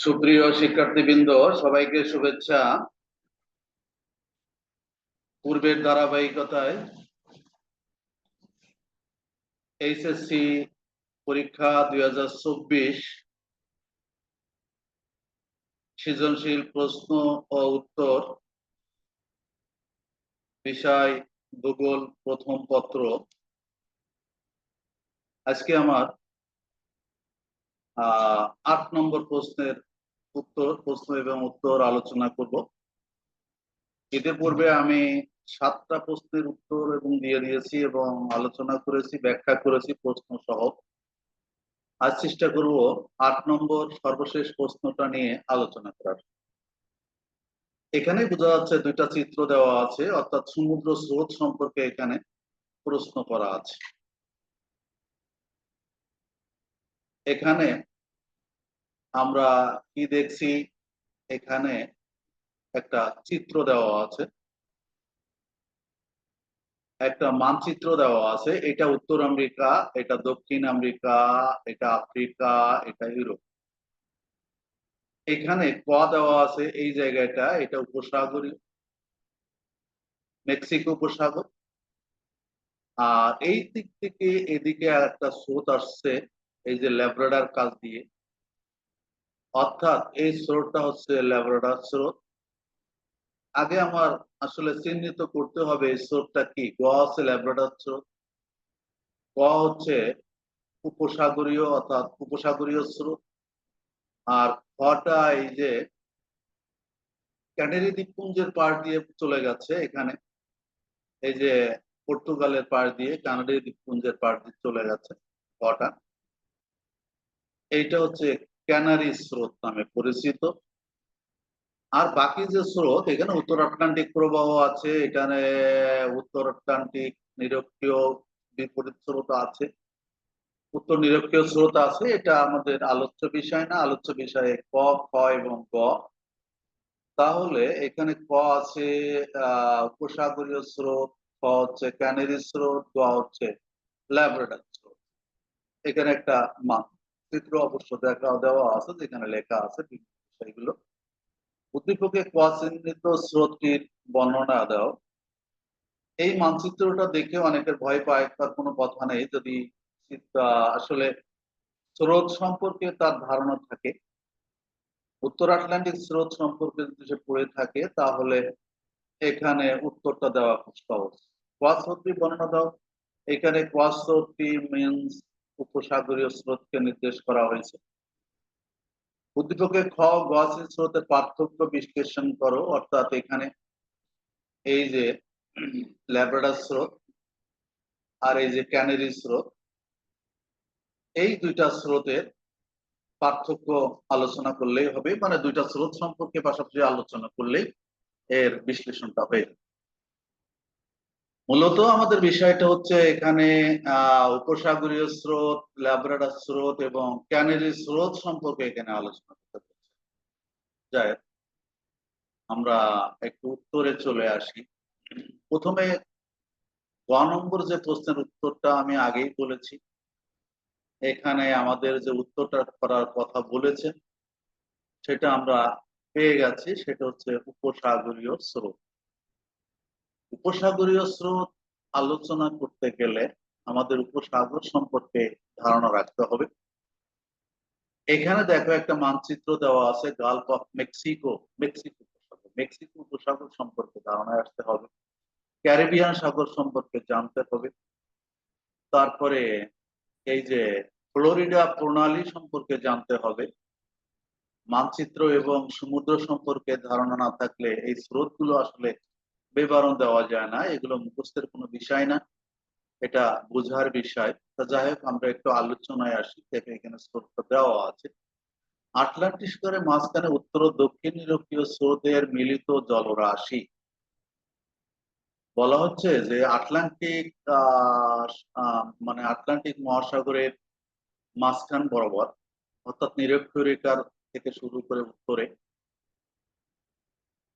সুপ্রিয় শিক্ষার্থীবৃন্দ, সবাইকে শুভেচ্ছা। পূর্বের ধারাবাহিকতায় এইচএসসি পরীক্ষা দুই সৃজনশীল প্রশ্ন ও উত্তর বিষয় ভূগোল প্রথম পত্র। আজকে আমার আট নম্বর প্রশ্নের উত্তর, প্রশ্ন এবং উত্তর আলোচনা করব। এতে পূর্বে আমি সাতটা প্রশ্নের উত্তর এবং দিয়ে দিয়েছি এবং আলোচনা করেছি, ব্যাখ্যা করেছি প্রশ্ন সহ আজ চেষ্টা করব আট নম্বর সর্বশেষ প্রশ্নটা নিয়ে আলোচনা করার। এখানে বোঝা যাচ্ছে দুইটা চিত্র দেওয়া আছে, অর্থাৎ সমুদ্র স্রোত সম্পর্কে এখানে প্রশ্ন করা আছে। এখানে আমরা কি দেখছি? এখানে একটা চিত্র দেওয়া আছে। একটা মানচিত্র দেওয়া আছে। এটা উত্তর আমেরিকা, এটা দক্ষিণ আমেরিকা, এটা আফ্রিকা, এটা ইউরোপ। এখানে ক দেওয়া আছে এই জায়গাটা, এটা উপসাগরীয়। মেক্সিকো উপসাগর। আর এই দিক থেকে এদিকে একটা স্রোত আসছে, এই যে ল্যাব্রাডার কাজ দিয়ে। অর্থাৎ এই স্রোতটা হচ্ছে ল্যাব্রাডার স্রোত। আগে আমার আসলে চিহ্নিত করতে হবে এই স্রোতটা কি? গ হচ্ছে ল্যাব্রাডার স্রোত। ক হচ্ছে উপসাগরীয় অর্থাৎ উপসাগরীয় স্রোত। আর খটা এই যে ক্যানারি দ্বীপপুঞ্জের পার দিয়ে চলে গেছে এখানে। এই যে পর্তুগালের পার দিয়ে কানাডি দ্বীপপুঞ্জের পার দিয়ে চলে গেছে খটা এইটা হচ্ছে ক্যানারি স্রোত নামে পরিচিত। আর বাকি যে স্রোত, এখানে উত্তর আটলান্টিক প্রবাহ আছে, এখানে উত্তর আটলান্টিক নিরক্ষীয় বিপরীত স্রোত আছে। উত্তর নিরক্ষীয় স্রোত আছে, এটা আমাদের আলোচ্য বিষয় না, আলোচ্য বিষয়ে ক, খ এবং গ। তাহলে এখানে ক আছে আহ উপসাগরীয় স্রোত, খ হচ্ছে ক্যানারি স্রোত, গ হচ্ছে ল্যাবরেটর স্রোত। এখানে একটা মান। চিত্র অবশ্য দেখা দেওয়া আছে, যেখানে লেখা আছে বিষয়গুলো। উদ্দীপকে ক স্রোতটির বর্ণনা দাও। এই মানচিত্রটা দেখে অনেকের ভয় পায়, তার কোনো কথা নেই। যদি আসলে স্রোত সম্পর্কে তার ধারণা থাকে, উত্তর আটলান্টিক স্রোত সম্পর্কে যদি সে পড়ে থাকে, তাহলে এখানে উত্তরটা দেওয়া খুব সহজ। কোয়া স্রোতটি বর্ণনা দাও। এখানে কোয়া স্রোতটি মিনস উপসাগরীয় স্রোতকে নির্দেশ করা হয়েছে। উদ্দীপকে খ গসের স্রোতের পার্থক্য বিশ্লেষণ করো। অর্থাৎ এখানে এই যে ল্যাব্রাডার স্রোত আর এই যে ক্যানারি স্রোত, এই দুইটা স্রোতের পার্থক্য আলোচনা করলেই হবে। মানে দুইটা স্রোত সম্পর্কে পাশাপাশি আলোচনা করলেই এর বিশ্লেষণটা হয়ে মূলত আমাদের বিষয়টা হচ্ছে এখানে, আহ, উপসাগরীয় স্রোত ল্যাব্রাডার স্রোত এবং ক্যানেরি স্রোত সম্পর্কে এখানে আলোচনা করতে যাই আমরা একটু উত্তরে চলে আসি। প্রথমে গ নম্বর যে প্রশ্নের উত্তরটা আমি আগেই বলেছি। এখানে আমাদের যে উত্তরটা করার কথা বলেছেন সেটা আমরা পেয়ে গেছি, সেটা হচ্ছে উপসাগরীয় স্রোত। উপসাগরীয় স্রোত আলোচনা করতে গেলে আমাদের উপসাগর সম্পর্কে ধারণা রাখতে হবে। এখানে দেখো একটা মানচিত্র দেওয়া আছে, গালফ অফ মেক্সিকো মেক্সিকো উপসাগর। মেক্সিকো উপসাগর সম্পর্কে ধারণা আসতে হবে। ক্যারিবিয়ান সাগর সম্পর্কে জানতে হবে। তারপরে এই যে ফ্লোরিডা প্রণালী সম্পর্কে জানতে হবে। মানচিত্র এবং সমুদ্র সম্পর্কে ধারণা না থাকলে এই স্রোতগুলো আসলে বিবরণ দেওয়া যায় না, এগুলো মুখস্থের কোনো বিষয় না। এটা বোঝার বিষয়। তা যাই হোক, আমরা একটু আলোচনায় আসি, দেখে এখানে স্রোতটা দেওয়া আছে। আটলান্টিক সাগরের মাঝখানে উত্তর ও দক্ষিণ ইউরোপীয় স্রোতের মিলিত জলরাশি। বলা হচ্ছে যে আটলান্টিক মানে আটলান্টিক মহাসাগরের মাঝখান বরাবর, অর্থাৎ নিরক্ষীয় রেখার থেকে শুরু করে উত্তরে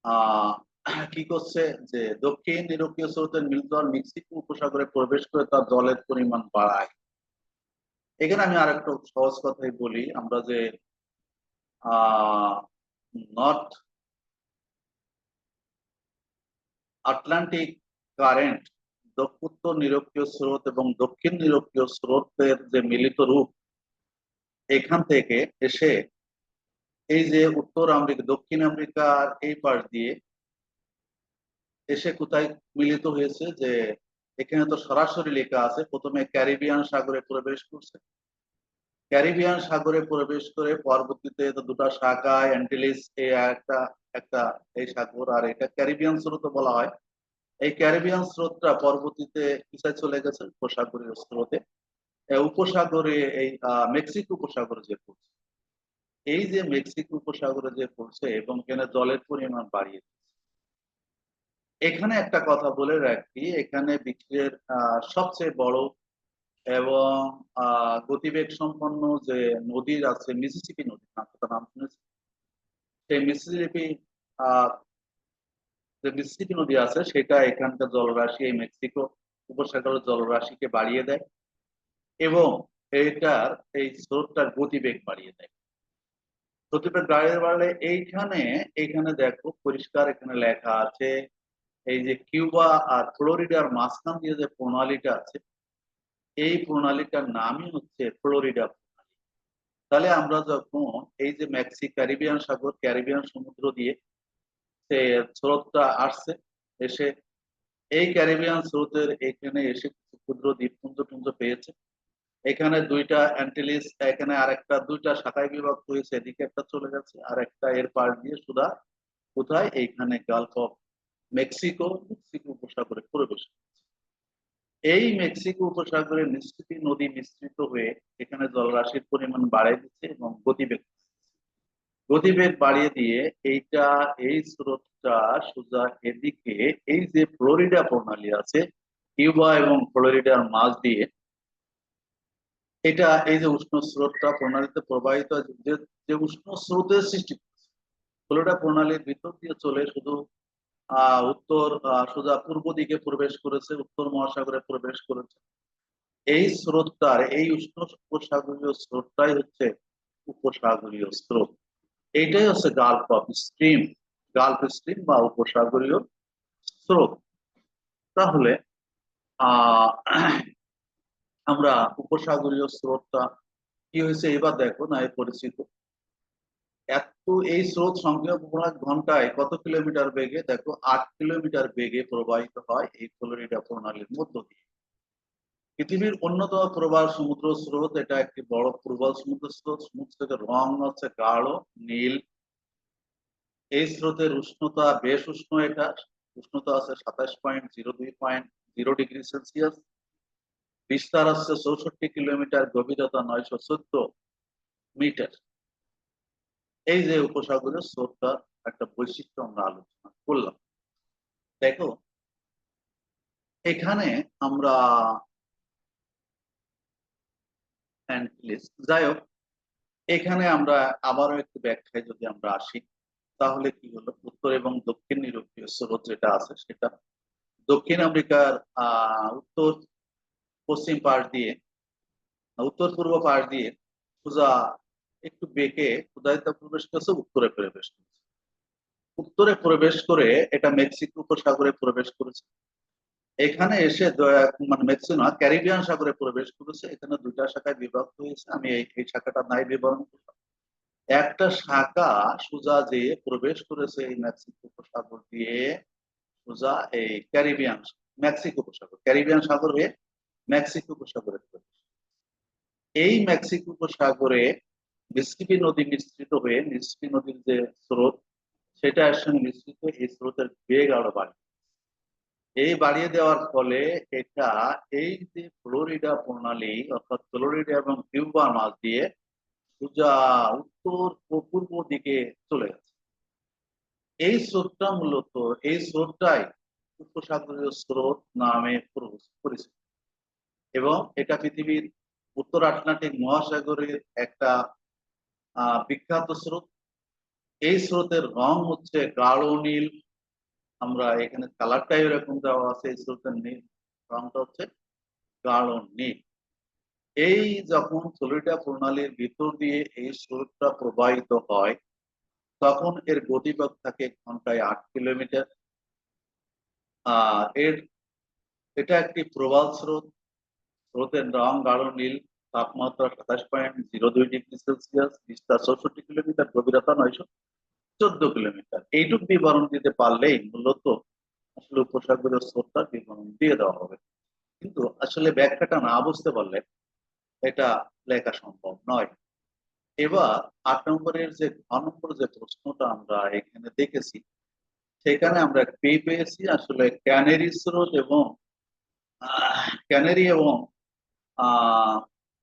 আহ কি করছে যে দক্ষিণ ইউরোপীয় স্রোতের মিলদল মেক্সিকো উপসাগরে প্রবেশ করে তার জলের পরিমাণ বাড়ায়। এখানে আমি আর একটা সহজ কথাই বলি, আমরা যে নর্থ আটলান্টিক কারেন্ট, উত্তর নিরক্ষীয় স্রোত এবং দক্ষিণ নিরক্ষীয় স্রোতের যে মিলিত রূপ, এখান থেকে এসে এই যে উত্তর আমেরিকা, দক্ষিণ আমেরিকার এই পাশ দিয়ে এসে কোথায় মিলিত হয়েছে যে এখানে তো সরাসরি লেখা আছে, প্রথমে ক্যারিবিয়ান সাগরে প্রবেশ করছে। ক্যারিবিয়ান সাগরে প্রবেশ করে পরবর্তীতে দুটা শাখা, অ্যান্টিলিস একটা একটা এই সাগর, আর এটা ক্যারিবিয়ান স্রোত বলা হয়। এই ক্যারিবিয়ান স্রোতটা পরবর্তীতে পিছায় চলে গেছে? উপসাগরীয় স্রোতে। উপসাগরে এই মেক্সিকো উপসাগরে যে পড়ছে। এই যে মেক্সিকো উপসাগরে যে পড়ছে এবং এখানে জলের পরিমাণ বাড়িয়ে এখানে একটা কথা বলে রাখি, এখানে বিশ্বের সবচেয়ে বড় এবং গতিবেগ সম্পন্ন যে নদী আছে মিসিসিপি নদী নাম শুনেছি সেই মিসিসিপি যে মিসিসিপি নদী আছে, সেটা এখানকার জলরাশি, এই মেক্সিকো উপসাগরের জলরাশিকে বাড়িয়ে দেয় এবং এটার, এই স্রোতটার গতিবেগ বাড়িয়ে দেয়। গতিবেগ বাড়িয়ে বাড়লে এইখানে এইখানে দেখো, পরিষ্কার এখানে লেখা আছে এই যে কিউবা আর ফ্লোরিডার মাঝখান দিয়ে যে প্রণালীটা আছে, এই প্রণালীটার নামই হচ্ছে ফ্লোরিডা প্রণালী। তাহলে আমরা যখন এই যে মেক্সি ক্যারিবিয়ান সাগর, ক্যারিবিয়ান সমুদ্র দিয়ে সে স্রোতটা আসছে, এসে এই ক্যারিবিয়ান স্রোতের এখানে এসে ক্ষুদ্র দ্বীপপুঞ্জ টুঞ্জ পেয়েছে। এখানে দুইটা অ্যান্টিলিস, এখানে আরেকটা, দুইটা শাখায় বিভক্ত হয়েছে, এদিকে একটা চলে গেছে আর একটা এর পাশ দিয়ে সুদা কোথায়? এইখানে গালফ অফ মেক্সিকো মেক্সিকো উপসাগরে প্রবেশ করেছে। এই মেক্সিকো উপসাগরে মিসিসিপি নদী মিশ্রিত হয়ে এখানে জলরাশির পরিমাণ বাড়িয়ে দিচ্ছে এবং গতিবেগ গতিবেগ বাড়িয়ে দিয়ে এইটা, এই স্রোতটা সোজা এদিকে, এই যে ফ্লোরিডা প্রণালী আছে, কিউবা এবং ফ্লোরিডার মাঝ দিয়ে, এটা এই যে উষ্ণ স্রোতটা প্রণালীতে প্রবাহিত যে উষ্ণ স্রোতের সৃষ্টি ফ্লোরিডা প্রণালীর ভিতর দিয়ে চলে শুধু উত্তর সোজা পূর্ব দিকে প্রবেশ করেছে, উত্তর মহাসাগরে প্রবেশ করেছে। এই স্রোতটার, এই উষ্ণ উপসাগরীয় স্রোতটাই হচ্ছে উপসাগরীয় স্রোত। এইটাই হচ্ছে Gulf of Stream Gulf Stream বা উপসাগরীয় স্রোত। তাহলে আমরা উপসাগরীয় স্রোতটা কি হয়েছে? এবার দেখো, না এই পরিচিত। এত এই স্রোত সংখ্যক ঘন্টায় কত কিলোমিটার বেগে? দেখো, আট কিলোমিটার বেগে প্রবাহিত হয় এই ফ্লোরিডা প্রণালীর মধ্য দিয়ে। পৃথিবীর অন্যতম প্রবাল সমুদ্র স্রোত, এটা একটি বড় প্রবাল সমুদ্র স্রোত। সমুদ্রের রং হচ্ছে গাঢ়, নীল। এই স্রোতের উষ্ণতা বেশ উষ্ণ এটা। উষ্ণতা আছে সাতাশ পয়েন্ট জিরো দুই পয়েন্ট জিরো ডিগ্রি সেলসিয়াস। বিস্তার আছে চৌষট্টি কিলোমিটার, গভীরতা নয়শো চোদ্দ মিটার। এই যে উপসাগরের স্রোতটা একটা বৈশিষ্ট্য আমরা আলোচনা করলাম। দেখো, এখানে আমরা যাই হোক, এখানে আমরা আবারও একটু ব্যাখ্যায় যদি আমরা আসি, তাহলে কি হলো? উত্তর এবং দক্ষিণ নিরক্ষীয় স্রোত যেটা আছে সেটা দক্ষিণ আমেরিকার উত্তর পশ্চিম পাশ দিয়ে উত্তর পূর্ব পাশ দিয়ে সোজা একটু বেঁকে উদয়তা প্রবেশ করেছে উত্তরে প্রবেশ করেছে। উত্তরে প্রবেশ করে এটা মেক্সিকো উপসাগরে প্রবেশ করেছে। এখানে এসে মানে মেক্সিকো না, ক্যারিবিয়ান সাগরে প্রবেশ করেছে। এখানে দুইটা শাখায় বিভক্ত হয়েছে। আমি এই শাখাটা নাই বিবরণ করলাম। একটা শাখা সোজা যে প্রবেশ করেছে এই মেক্সিকো উপসাগর দিয়ে, সোজা এই ক্যারিবিয়ান, মেক্সিকো উপসাগর। ক্যারিবিয়ান সাগর হয়ে মেক্সিকো উপসাগরে প্রবেশ। এই মেক্সিকো উপসাগরে মিসিসিপি নদী মিশ্রিত হয়ে মিসিসিপি নদীর যে স্রোত, সেটা এর সঙ্গে মিশ্রিত এই স্রোতের বেগ আরও বাড়ে। এই বাড়িয়ে দেওয়ার ফলে এটা, এই যে ফ্লোরিডা প্রণালী, অর্থাৎ ফ্লোরিডা এবং কিউবার মাছ দিয়ে সোজা উত্তর ও পূর্ব দিকে চলে গেছে। এই স্রোতটা মূলত, এই স্রোতটাই উপসাগরীয় স্রোত নামে পরিচিত। এবং এটা পৃথিবীর উত্তর আটলান্টিক মহাসাগরের একটা বিখ্যাত স্রোত। এই স্রোতের রং হচ্ছে গাঢ় নীল। আমরা এখানে কালারটাই এরকম দেওয়া আছে, এই স্রোতের নীল। রংটা হচ্ছে গাঢ় নীল। এই যখন ফ্লোরিডা প্রণালীর ভিতর দিয়ে এই স্রোতটা প্রবাহিত হয়, তখন এর গতিবেগ থাকে ঘন্টায় আট কিলোমিটার। এর, এটা একটি প্রবাল স্রোত। স্রোতের রং গাঢ় নীল। তাপমাত্রা সাতাশ পয়েন্ট জিরো দুই ডিগ্রি সেলসিয়াস বিস্তার চৌষট্টি কিলোমিটার, গভীরতা নয়শো চোদ্দ কিলোমিটার। এইটুক বিবরণ দিতে পারলেই মূলত আসলে উপসাগরীয় স্রোতটার বিবরণ দিয়ে দেওয়া হবে। কিন্তু আসলে ব্যাখ্যাটা না বুঝতে পারলে এটা লেখা সম্ভব নয়। এবার আট নম্বরের যে ঘ নম্বর যে প্রশ্নটা আমরা এখানে দেখেছি, সেখানে আমরা পেয়ে পেয়েছি আসলে ক্যানেরি স্রোত এবং ক্যানারি এবং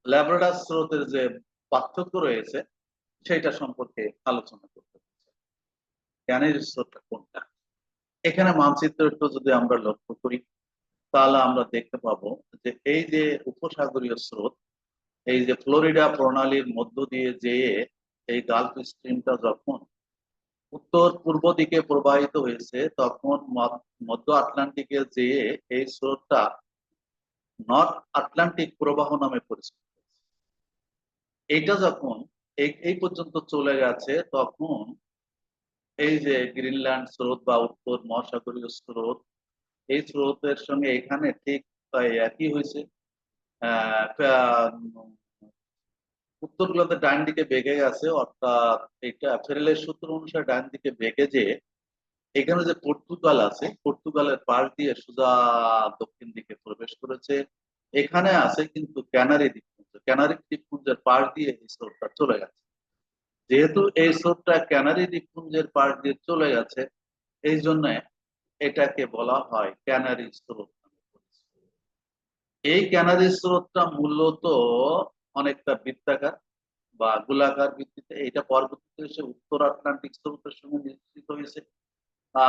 আহ ল্যাব্রাডার স্রোতের যে পার্থক্য রয়েছে সেটা সম্পর্কে আলোচনা করতে ক্যানারি স্রোতটা কোনটা? এখানে মানচিত্র একটু যদি আমরা লক্ষ্য করি, তাহলে আমরা দেখতে পাবো যে এই যে উপসাগরীয় স্রোত, এই যে ফ্লোরিডা প্রণালীর মধ্য দিয়ে যেয়ে এই গালফ স্ট্রিমটা যখন উত্তর পূর্ব দিকে প্রবাহিত হয়েছে, তখন মধ্য- মধ্য আটলান্টিকে যেয়ে এই স্রোতটা নর্থ আটলান্টিক প্রবাহ নামে পরিচিত। এইটা যখন এই পর্যন্ত চলে গেছে, তখন এই যে গ্রিনল্যান্ড স্রোত বা উত্তর মহাসাগরীয় স্রোত, এই স্রোতের সঙ্গে এখানে ঠিক একই হয়েছে। উত্তর গুলোতে ডান দিকে বেগে গেছে, অর্থাৎ এটা ফেরেলের সূত্র অনুসারে ডান দিকে বেগে যে এখানে যে পর্তুগাল আছে, পর্তুগালের পাশ দিয়ে সোজা দক্ষিণ দিকে প্রবেশ করেছে। এখানে আছে কিন্তু ক্যানারি দ্বীপপুঞ্জ ক্যানারি দ্বীপপুঞ্জের পাশ দিয়ে এই স্রোতটা চলে গেছে। যেহেতু এই স্রোতটা ক্যানারি দ্বীপপুঞ্জের পাশ দিয়ে চলে গেছে, এই জন্য এটাকে বলা হয় ক্যানারি স্রোত এই ক্যানারি স্রোতটা মূলত অনেকটা বৃত্তাকার বা গোলাকার ভিত্তিতে এটা পরবর্তীতে এসে উত্তর আটলান্টিক স্রোতের সঙ্গে মিশ্রিত হয়েছে।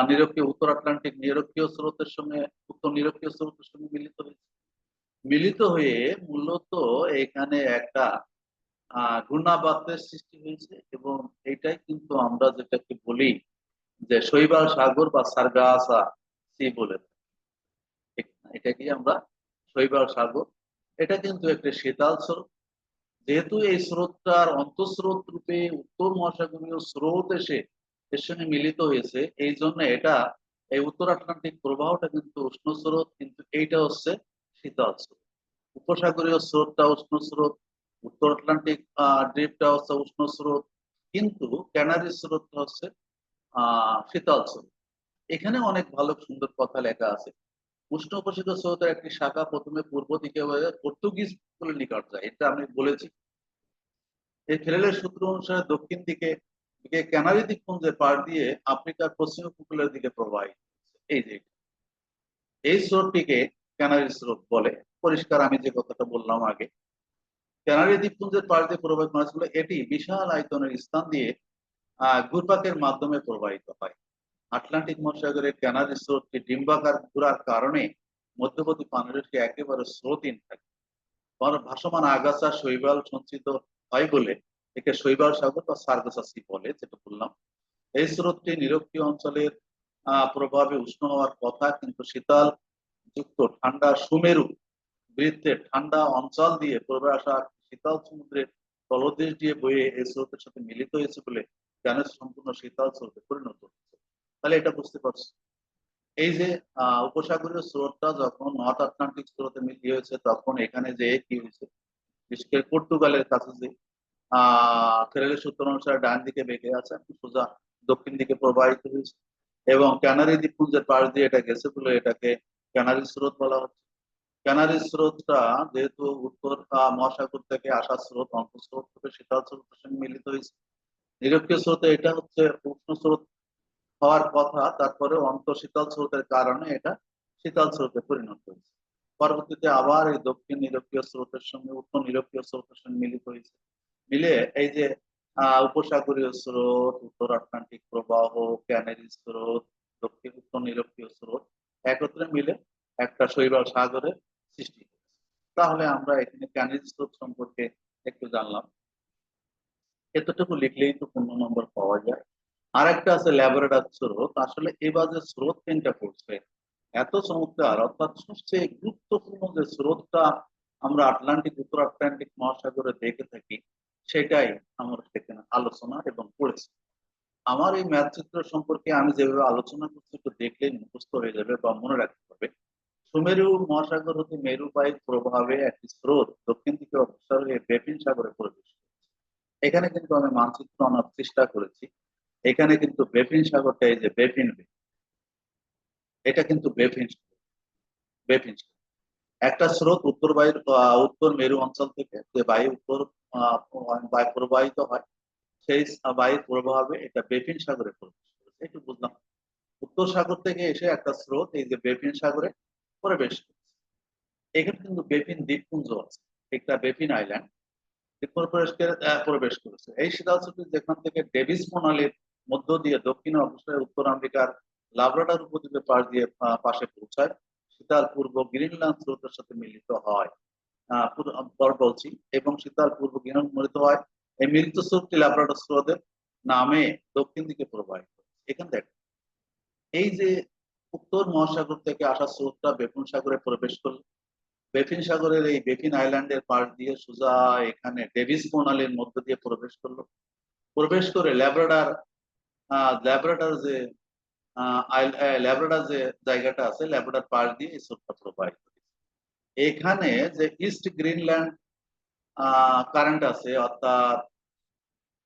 নিরক্ষীয়, উত্তর আটলান্টিক নিরক্ষীয় স্রোতের সঙ্গে, উত্তর নিরক্ষীয় স্রোতের সঙ্গে মিলিত হয়েছে। মিলিত হয়ে মূলত এখানে একটা ঘূর্ণাবাতের সৃষ্টি হয়েছে এবং এটাই কিন্তু আমরা যেটাকে বলি যে শৈবাল সাগর বা সার্গাসা সি বলে না? এটাকে আমরা শৈবাল সাগর এটা কিন্তু একটা শীতাল স্রোত যেহেতু এই স্রোতটার অন্তঃস্রোত রূপে উত্তর মহাসাগরীয় স্রোত এসে এর সঙ্গে মিলিত হয়েছে, এই জন্য এটা, এই উত্তর আটলান্টিক প্রবাহটা কিন্তু উষ্ণ স্রোত, কিন্তু এইটা হচ্ছে শীতল স্রোত উপসাগরীয় স্রোতটা উষ্ণ স্রোত, উত্তর আটলান্টিক ড্রিপটা হচ্ছে উষ্ণ স্রোত, কিন্তু ক্যানারি স্রোতটা হচ্ছে শীতল স্রোত। এখানে অনেক ভালো সুন্দর কথা লেখা আছে। উষ্ণ উপসিত স্রোতের একটি শাখা প্রথমে পূর্ব দিকে পর্তুগিজ বলে নিকট যায়, এটা আমি বলেছি। এই ফেরেলের সূত্র অনুসারে দক্ষিণ দিকে দিকে ক্যানারি দ্বীপপুঞ্জের পার দিয়ে আফ্রিকার পশ্চিম উপকূলের দিকে প্রবাহিত এই যে এই স্রোতটিকে ক্যানারি স্রোত বলে। পরিষ্কার আমি যে কথাটা বললাম আগে। ক্যানারি দ্বীপপুঞ্জের পার দিয়ে প্রবাহিত মাছগুলো, এটি বিশাল আয়তনের স্থান দিয়ে ঘুরপাকের মাধ্যমে প্রবাহিত হয়। আটলান্টিক মহাসাগরের ক্যানারি স্রোতটি ডিম্বাকার ঘোরার কারণে মধ্যবর্তী পানিরসকে একেবারে স্রোতহীন থাকে। ভাসমান আগাছা শৈবাল সঞ্চিত হয় বলে একে শৈবাল সাগর বা সার্গাসা সি বলে যেটা বললাম। এই স্রোতটি নিরক্ষীয় অঞ্চলের প্রভাবে উষ্ণ হওয়ার কথা, কিন্তু শীতল যুক্ত ঠান্ডা সুমেরু বৃত্তের ঠান্ডা অঞ্চল দিয়ে প্রবে আসা শীতল সমুদ্রের তলদেশ দিয়ে বয়ে এই স্রোতের সাথে মিলিত হয়েছে বলে কেন সম্পূর্ণ শীতল স্রোতে পরিণত হচ্ছে তাহলে এটা বুঝতে পারছি। এই যে, আহ, উপসাগরীয় স্রোতটা যখন নর্থ আটলান্টিক স্রোতে মিলিত হয়েছে, তখন এখানে যে কি হয়েছে? বিশেষ করে পর্তুগালের কাছে যে, আহ, ফেরেলের সূত্র অনুসারে ডান দিকে বেঁকে আছে, সোজা দক্ষিণ দিকে প্রবাহিত হয়েছে এবং ক্যানারি দ্বীপপুঞ্জের পাশ দিয়ে এটা গেছে বলে এটাকে ক্যানারি স্রোত বলা হচ্ছে। ক্যানারি স্রোতটা যেহেতু উত্তর মহাসাগর থেকে আসা স্রোত, অন্তঃস্রোত থেকে শীতল স্রোতের সঙ্গে মিলিত হয়েছে। নিরক্ষীয় স্রোতে এটা হচ্ছে উষ্ণ স্রোত হওয়ার কথা তারপরে অন্ত শীতল স্রোতের কারণে এটা শীতল স্রোতে পরিণত হয়েছে। পরবর্তীতে আবার এই দক্ষিণ নিরক্ষীয় স্রোতের সঙ্গে, উত্তর নিরক্ষীয় স্রোতের সঙ্গে মিলিত হয়েছে। মিলে এই যে উপসাগরীয় স্রোত, উত্তর আটলান্টিক প্রবাহ ক্যানারি স্রোত, দক্ষিণ, উত্তর নিরক্ষীয় স্রোত একত্রে মিলে একটা শৈবাল সাগরের সৃষ্টি তাহলে আমরা এখানে ক্যানারি স্রোত সম্পর্কে একটু জানলাম। এতটুকু লিখলেই তো পূর্ণ নম্বর পাওয়া যায়। আর একটা আছে ল্যাবরেটর স্রোত। আসলে এবার যে স্রোত পেনটা পড়ছে। এত চমৎকার, অর্থাৎ সবচেয়ে গুরুত্বপূর্ণ যে স্রোতটা আমরা আটলান্টিক, উত্তর আটলান্টিক মহাসাগরে দেখে থাকি, সেটাই আমরা সেখানে আলোচনা এবং পড়েছি। আমার এই ম্যাথ চিত্র সম্পর্কে আমি যেভাবে আলোচনা করছি, একটু দেখলেই মুখস্থ হয়ে যাবে বা মনে রাখতে হবে সুমেরু মহাসাগর হতে মেরু বায়ুর প্রভাবে একটি স্রোত দক্ষিণ দিকে অগ্রসর হয়ে বেপিন সাগরে প্রবেশ এখানে কিন্তু আমি মানচিত্র আনার চেষ্টা করেছি। এখানে কিন্তু বেপিন সাগরটা এই যে বেপিন এটা কিন্তু বেপিন সাগর একটা স্রোত উত্তর বায়ুর উত্তর মেরু অঞ্চল থেকে, যে বায়ু উত্তর প্রবাহিত হয় সেই বায়ুর প্রভাবে এটা বেপিন সাগরে করেছে একটু বুঝলাম। উত্তর সাগর থেকে এসে একটা স্রোত, এই যে বেপিন সাগরে প্রবেশ এখানে কিন্তু বেপিন দ্বীপপুঞ্জ আছে, একটা বেপিন আইল্যান্ড প্রবেশ করেছে। এই শীতালচুক্তি যেখান থেকে ডেভিস প্রণালীর মধ্য দিয়ে দক্ষিণ অবস্থায় উত্তর আমেরিকার লাব্রাডার উপদ্বীপে পাশ দিয়ে পাশে পৌঁছায়, শীতাল পূর্ব গ্রিনল্যান্ড স্রোতের সাথে মিলিত হয়। বলছি, এবং শীতাল পূর্ব গ্রিনল্যান্ড মিলিত হয় এই মিলিত স্রোতটি লাব্রাডার স্রোতের নামে দক্ষিণ দিকে প্রবাহিত। এখানে দেখ এই যে উত্তর মহাসাগর থেকে আসা স্রোতটা বেপুন সাগরে প্রবেশ করল বেফিন সাগরের এই বেফিন আইল্যান্ডের পাশ দিয়ে সোজা এখানে ডেভিস প্রণালীর মধ্য দিয়ে প্রবেশ করল প্রবেশ করে ল্যাব্রাডার ল্যাব্রাডার যে ল্যাব্রাডার যে জায়গাটা আছে ল্যাব্রাডার পাশ দিয়ে এই স্রোতটা প্রবাহিত। এখানে যে ইস্ট গ্রিনল্যান্ড কারেন্ট আছে, অর্থাৎ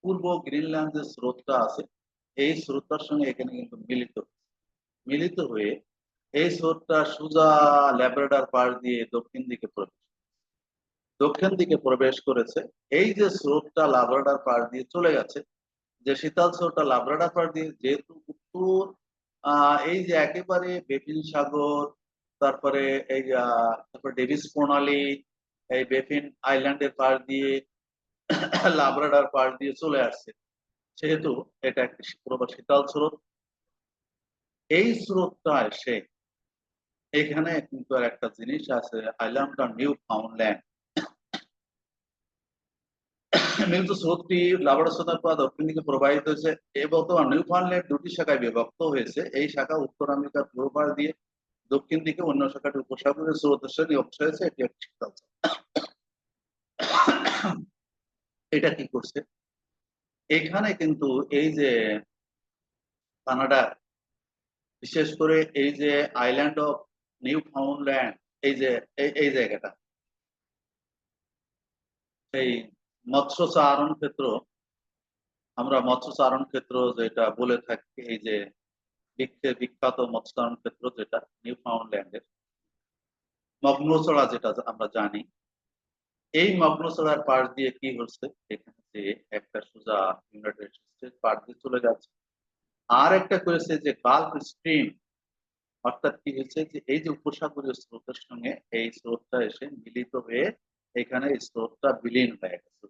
পূর্ব গ্রিনল্যান্ড যে স্রোতটা আছে, এই স্রোতটার সঙ্গে এখানে কিন্তু মিলিত। মিলিত হয়ে এই স্রোতটা সুজা ল্যাব্রাডার পাশ দিয়ে দক্ষিণ দিকে প্রবেশ দক্ষিণ দিকে প্রবেশ করেছে, এই যে স্রোতটা লাব্রাডার পাশ দিয়ে চলে গেছে, যে শীতল স্রোতটা লাব্রাডার পাশ দিয়ে যেহেতু উত্তর এই যে একেবারে বেপিন সাগর, তারপরে এই তারপরে ডেভিস প্রণালী, এই বেপিন আইল্যান্ডের পাশ দিয়ে লাব্রাডার পাশ দিয়ে চলে আসছে। সেহেতু এটা একটি প্রবাহ শীতল স্রোত। এই স্রোতটা এসে এখানে কিন্তু আর একটা জিনিস আছে আইল্যান্ডটা নিউ ফাউন্ডল্যান্ড। মিলিত স্রোতটি লাবড়া লাবারসোনার পর দক্ষিণ দিকে প্রবাহিত হয়েছে। এই বর্তমান নিউ ফাউন্ডল্যান্ড দুটি শাখায় বিভক্ত হয়েছে। এই শাখা উত্তর আমেরিকার পূর্ব পাড় দিয়ে দক্ষিণ দিকে অন্য শাখাটি উপসাগরের স্রোতের সাথে নিয়োগ হয়েছে। এটি একটি শীতল। এটা কি করছে? এখানে কিন্তু এই যে কানাডা, বিশেষ করে এই যে আইল্যান্ড অফ নিউ ফাউন্ডল্যান্ড এই যে, এই জায়গাটা, এই মৎস্য চারণ ক্ষেত্র, আমরা মৎস্য চারণ ক্ষেত্র যেটা বলে থাকি, এই যে বিখ্যে- বিখ্যাত মৎস্য চারণ ক্ষেত্র যেটা নিউ ফাউন্ডল্যান্ডের মগ্নচড়া যেটা আমরা জানি এই মগ্নচড়ার পাশ দিয়ে কি হচ্ছে? এখানে যে একটা সোজা ইউনাইটেড স্টেট পাশ দিয়ে চলে যাচ্ছে। আর একটা করেছে যে গালফ স্ট্রিম অর্থাৎ কি হয়েছে যে এই যে উপসাগরীয় স্রোতের সঙ্গে এই স্রোতটা এসে মিলিত হয়ে এখানে স্রোতটা বিলীন হয়ে গেছে।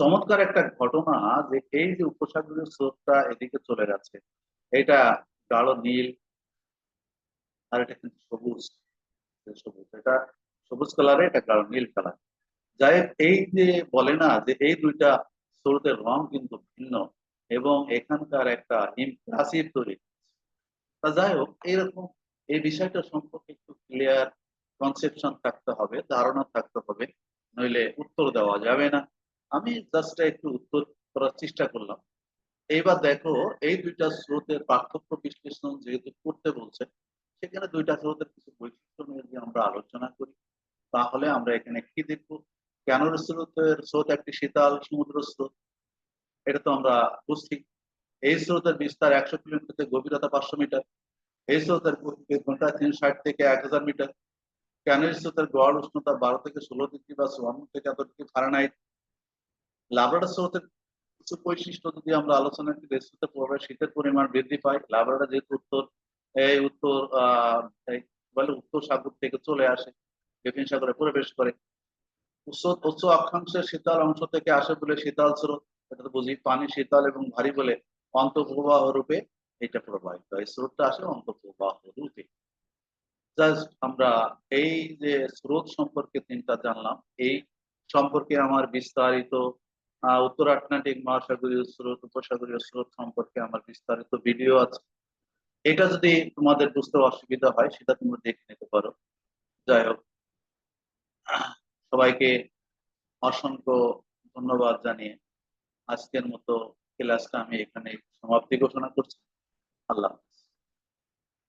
চমৎকার একটা ঘটনা যে এই যে উপসাগরীয় স্রোতটা এদিকে চলে গেছে এটা গাঢ় নীল, আর এটা কিন্তু সবুজ সবুজ। এটা সবুজ কালারে এটা গাঢ় নীল কালার যাই এই যে বলে না যে এই দুইটা স্রোতের রং কিন্তু ভিন্ন এবং এখানকার একটা ইমপ্রেসিভ তৈরি। তা যাই হোক এইরকম এই বিষয়টা সম্পর্কে একটু ক্লিয়ার কনসেপশন থাকতে হবে, ধারণা থাকতে হবে, নইলে উত্তর দেওয়া যাবে না। আমি জাস্ট একটু উত্তর করার চেষ্টা করলাম। এইবার দেখো, এই দুইটা স্রোতের পার্থক্য বিশ্লেষণ যেহেতু করতে বলছে, সেখানে দুইটা স্রোতের কিছু বৈশিষ্ট্য নিয়ে যদি আমরা আলোচনা করি। তাহলে আমরা এখানে কি দেখব? কেন স্রোতের স্রোত একটি শীতল সমুদ্র স্রোত। এটা তো আমরা বুঝছি। এই স্রোতের বিস্তার একশো কিলোমিটার গভীরতা পাঁচশো মিটার। এই স্রোতের গতি ঘন্টায় তিন ষাট থেকে এক হাজার মিটার। এই স্রোতের গড় উষ্ণতা বারো থেকে ষোলো ডিগ্রি বা চুয়ান্ন থেকে এত ডিগ্রি ফারেনহাইট। লাবরাডার স্রোতের কিছু বৈশিষ্ট্য যদি আমরা আলোচনা করি স্রোতের প্রভাবে শীতের পরিমাণ বৃদ্ধি পায়। লাবরাডার যেহেতু উত্তর, এই উত্তর, আহ বলে উত্তর সাগর থেকে চলে আসে। বেপিন সাগরে প্রবেশ করে। উচ্চ উচ্চ অক্ষাংশের শীতল অংশ থেকে আসে বলে শীতল স্রোত, এটা তো বুঝি, পানি শীতল এবং ভারী বলে অন্তঃপ্রবাহ রূপে এটা প্রবাহিত হয়। স্রোতটা আসে অন্তঃপ্রবাহ রূপে। জাস্ট আমরা এই যে স্রোত সম্পর্কে তিনটা জানলাম, এই সম্পর্কে আমার বিস্তারিত উত্তর আটলান্টিক মহাসাগরীয় স্রোত, উপসাগরীয় স্রোত সম্পর্কে আমার বিস্তারিত ভিডিও আছে। এটা যদি তোমাদের বুঝতে অসুবিধা হয়, সেটা তোমরা দেখে নিতে পারো। যাই হোক সবাইকে অসংখ্য ধন্যবাদ জানিয়ে আজকের মতো ক্লাসটা আমি এখানে সমাপ্তি ঘোষণা করছি আল্লাহ।